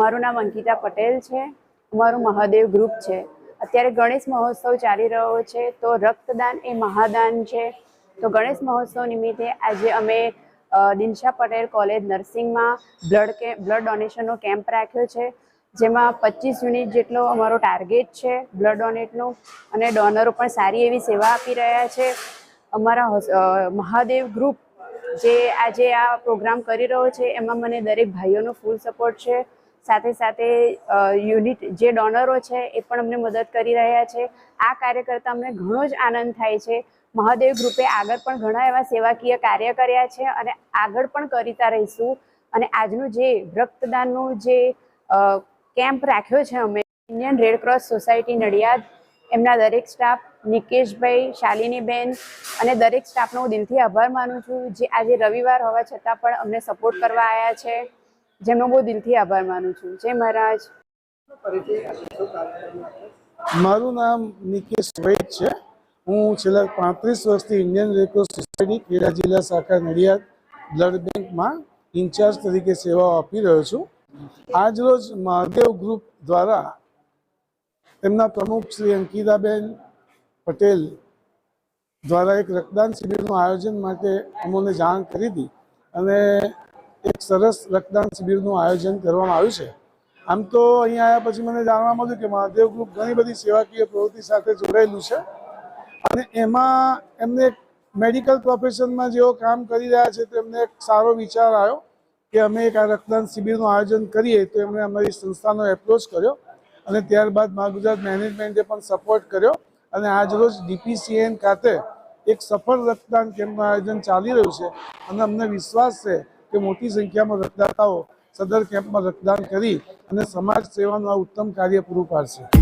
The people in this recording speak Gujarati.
મારું નામ અંકિતા પટેલ છે. અમારું મહાદેવ ગ્રુપ છે. અત્યારે ગણેશ મહોત્સવ ચાલી રહ્યો છે, તો રક્તદાન એ મહાદાન છે. તો ગણેશ મહોત્સવ નિમિત્તે આજે અમે દિનશા પટેલ કોલેજ નર્સિંગમાં બ્લડ કે, બ્લડ ડોનેશનનો કેમ્પ રાખ્યો છે, જેમાં પચીસ યુનિટ જેટલો અમારો ટાર્ગેટ છે બ્લડ ડોનેટનો, અને ડોનરો પણ સારી એવી સેવા આપી રહ્યા છે. અમારા મહાદેવ ગ્રુપ જે આજે આ પ્રોગ્રામ કરી રહ્યો છે, એમાં મને દરેક ભાઈઓનો ફૂલ સપોર્ટ છે. સાથે સાથે યુનિટ જે ડોનરો છે, એ પણ અમને મદદ કરી રહ્યા છે. આ કાર્ય કરતાં અમને ઘણો જ આનંદ થાય છે. મહાદેવ ગ્રુપે આગળ પણ ઘણા એવા સેવાકીય કાર્ય કર્યા છે અને આગળ પણ કરીતા રહીશું. અને આજનું જે રક્તદાનનું જે કેમ્પ રાખ્યો છે અમે Indian red cross society Nadiad એમના દરેક સ્ટાફ નિકેશભાઈ, શાલિનીબેન અને દરેક સ્ટાફનો હું દિલથી આભાર માનું છું. જે આજે રવિવાર હોવા છતાં પણ અમને સપોર્ટ કરવા આવ્યા છે, જેમનો બહુ દિલથી આભાર માનું છું. જય મહારાજ. મારું નામ નિકેશ વૈદ છે. હું છેલ્લા પાંત્રીસ વર્ષથી ઇન્ડિયન રેડક્રોસ સોસાયટી ખેડા જિલ્લા શાખા નડિયાદ, બ્લડ બેંકમાં ઇન્ચાર્જ તરીકે સેવાઓ આપી રહ્યો છું. આજરોજ મહાદેવ ગ્રુપ દ્વારા તેમના પ્રમુખ શ્રી અંકિતાબેન પટેલ દ્વારા એક રક્તદાન શિબિરનું આયોજન માટે અમોને જાણ કરી હતી અને એક સરસ રક્તદાન શિબિરનું આયોજન કરવામાં આવ્યું છે. આમ તો અહીંયા આવ્યા પછી મને જાણવા મળ્યું કે મહાદેવ ગ્રુપ ઘણી બધી સેવાકીય પ્રવૃત્તિ સાથે જોડાયેલું છે અને એમાં એમને મેડિકલ પ્રોફેશનમાં જેઓ કામ કરી રહ્યા છે તેમને એક સારો વિચાર આવ્યો કે અમે એક આ રક્તદાન શિબિરનું આયોજન કરીએ, તો એમણે અમારી સંસ્થાનો એપ્રોચ કર્યો અને ત્યારબાદ મા ગુજરાત મેનેજમેન્ટે પણ સપોર્ટ કર્યો અને આજરોજ ડીપીસીએન ખાતે એક સફળ રક્તદાન કેમ્પનું આયોજન ચાલી રહ્યું છે. અને અમને વિશ્વાસ છે કે મોટી સંખ્યામાં રક્તદાતાઓ સદર કેમ્પમાં રક્તદાન કરી અને સમાજ સેવાનું આ ઉત્તમ કાર્ય પૂરું પાડશે.